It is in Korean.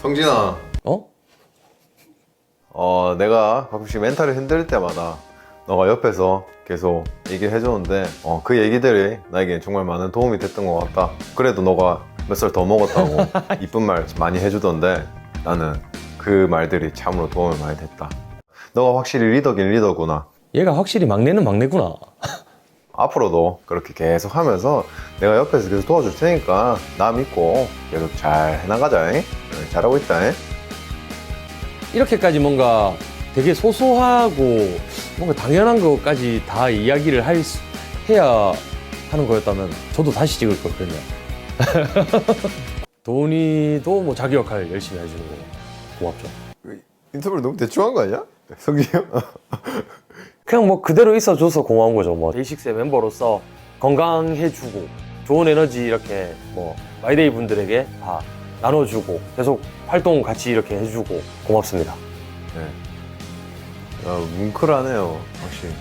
성진아, 어? 어, 내가 가끔씩 멘탈이 흔들릴 때마다 너가 옆에서 계속 얘기를 해주는데, 어, 그 얘기들이 나에게 정말 많은 도움이 됐던 것 같다. 그래도 너가 몇 살 더 먹었다고 이쁜 말 많이 해주던데, 나는 그 말들이 참으로 도움이 많이 됐다. 너가 확실히 리더긴 리더구나. 얘가 확실히 막내는 막내구나. 앞으로도 그렇게 계속 하면서 내가 옆에서 계속 도와줄 테니까 나 믿고 계속 잘 해나가자. 잉? 응, 잘하고 있다. 잉? 이렇게까지 뭔가 되게 소소하고 뭔가 당연한 것까지 다 이야기를 할 수, 해야 하는 거였다면 저도 다시 찍을 걸 그랬네요. 도훈이도 뭐 자기 역할 열심히 해주는 거 고맙죠. 인터뷰를 너무 대충 한 거 아니야? 성진이 형? 그냥 뭐 그대로 있어줘서 고마운 거죠. 뭐 데이식스의 멤버로서 건강해주고 좋은 에너지 이렇게 뭐 마이데이 분들에게 다 나눠주고 계속 활동 같이 이렇게 해주고 고맙습니다. 네. 야, 뭉클하네요, 확실히.